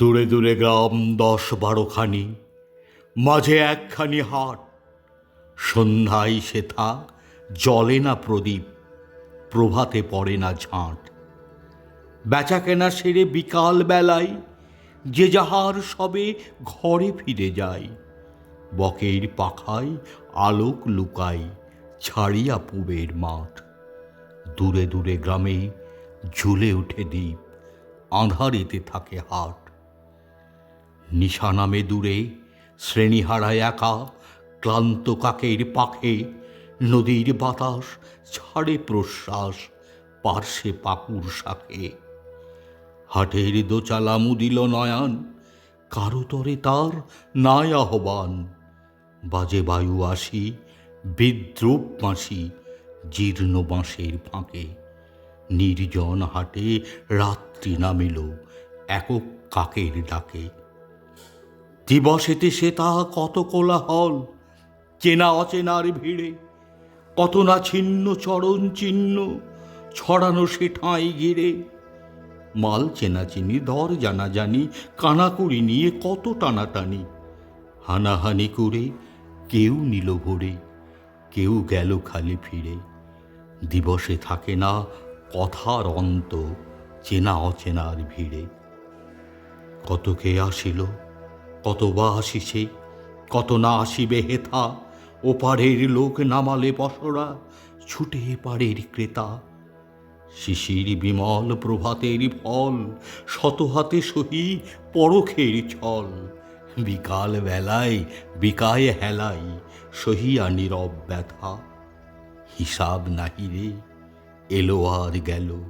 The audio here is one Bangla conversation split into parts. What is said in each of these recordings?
দূরে দূরে গ্রাম দশ বারোখানি মাঝে একখানি হাট। সন্ধ্যায় সেথা জলে না প্রদীপ, প্রভাতে পড়ে না ঝাঁট। বেচা কেনা সেরে বিকাল বেলায়, যে যাহার সবে ঘরে ফিরে যায়, বকের পাখায় আলোক লুকাই ছাড়িয়া পুবের মাঠ। দূরে দূরে গ্রামে ঝুলে ওঠে দ্বীপ, আঁধারেতে থাকে হাট। নিশা নামে দূরে শ্রেণীহারায় একা, ক্লান্ত কাকের পাখে, নদীর বাতাস ছাড়ে প্রশ্বাস পার্শ্বে পাকুর শাখে। হাটের দোচালা মুদিল নয়ান, কারও তরে তার নাই আহ্বান। বাজে বায়ু আসি, বিদ্রুপ মাসি জীর্ণ বাঁশের ফাঁকে। নির্জন হাটে রাত্রি নামিল, একক কাকের ডাকে। দিবসেতে সে তা কত কোলাহল? চেনা অচেনার ভিড়ে, কত না ছিন্ন, চরণ চিহ্ন ছড়ানো সে ঠাঁই ঘিরে। মাল চেনা চিনি দর জানা জানাজানি, কানাকুড়ি নিয়ে কত টানাটানি। হানাহানি করে কেউ নিল ভরে, কেউ গেল খালি ফিরে। দিবসে থাকে না কথার অন্ত, চেনা অচেনার ভিড়ে। কত কে আসিল কত বা আসিছে, কত না আসিবে হেথা, ওপারের লোক নামালে পসরা ছুটে পারের ক্রেতা। শিশির বিমল প্রভাতের ফল, শত হাতে সহি পরখের ছল। বিকাল বেলায় বিকায় হেলাই সহিয়া নীরব ব্যথা। হিসাব নাহি রে, এলো আর গেল,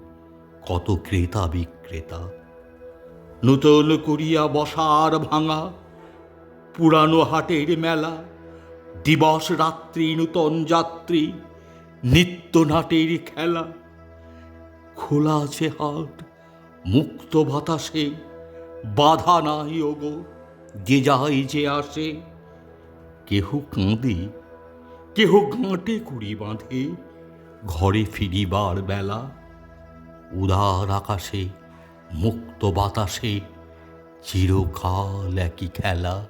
কত ক্রেতা বিক্রেতা। নূতন করিয়া বসার ভাঙা। পুরানো হাটের মেলা, দিবস রাত্রি নূতন যাত্রী, নিত্য নাটের খেলা। খোলা আছে হাট, মুক্ত বাতাসে, বাধা নাই ওগো, যে যাই যে আসে। কেহ কাঁদে, কেহ গাঁটে কুড়ি বাঁধে, ঘরে ফিরিবার বেলা, উদার আকাশে মুক্ত বাতাসে চিরকাল একই খেলা।